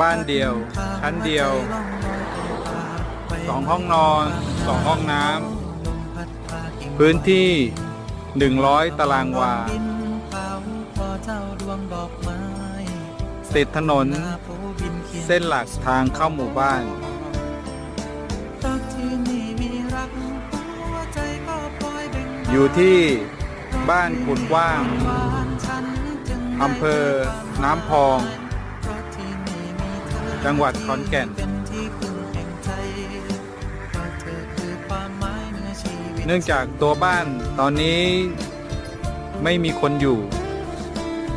บ้านเดียว ชั้นเดียวสองห้องนอนสองห้องน้ำพื้นที่100ตารางวาติดถนน เส้นหลักทางเข้าหมู่บ้านอยู่ที่บ้านขุนกว้าง อำเภอ น้ำพอง จังหวัดขอนแก่น เนื่องจากตัวบ้านตอนนี้ไม่มีคนอยู่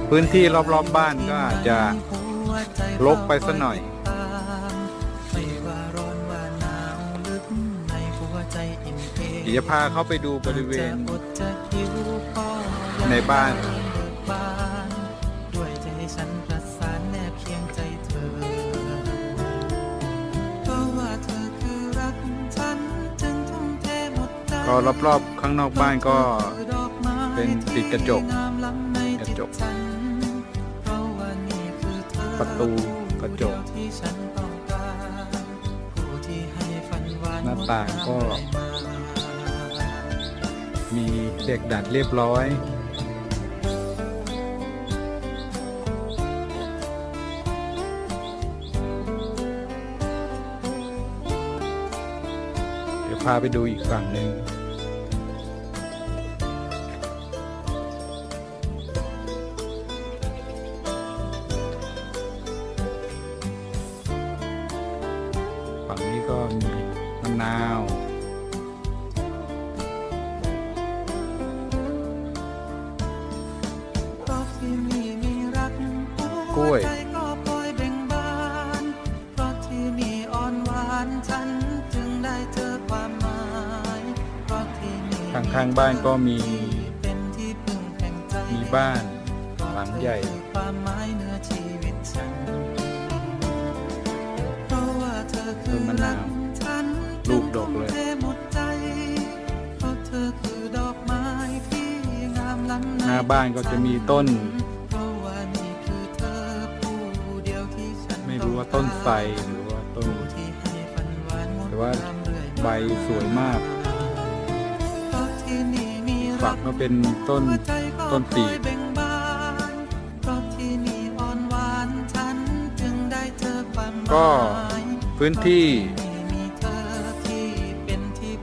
พื้นที่รอบๆบบ้านก็อาจจะลกไปสักหน่อย เดี๋ยวจะพาเข้าไปดูบริเวณในบ้าน็รอบๆข้างนอกบ้านก็เป็นติดกระจก กระจก ประตูกระจก หน้าต่างก็ มีเด็กดัดเรียบร้อยพาไปดูอีกฝั่งหนึ่ง กกล้วยหัใจก็ปล่อยเบ่งบานเพราะที่นี่อ่อนหวานฉันจึงได้เจอความหมายเพราะที่นี่ข้างๆบ้านก็มีเป็นที่พึ่งแห่งใจมีบ้านหลังใหญ่ความหมายเหนือชีวิตฉันเพราะว่าเธอคือต้นมะนาวรัฉันลูกดกเลยจึงทุ่มทหมดใจเพราะเธอคือดอกไม้ที่งามล้ำในหน้าบ้านก็จะมีต้นือว่าต้นไทรหรือว่าต้นแต่ว่าใบสวยมากฝักมาเป็นต้นต้นปีก็พื้นที่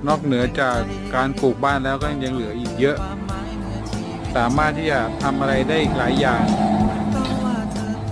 นอกเหนือจากการปลูกบ้านแล้วก็ยังเหลืออีกเยอะ สามารถที่จะทำอะไรได้อีกหลายอย่าง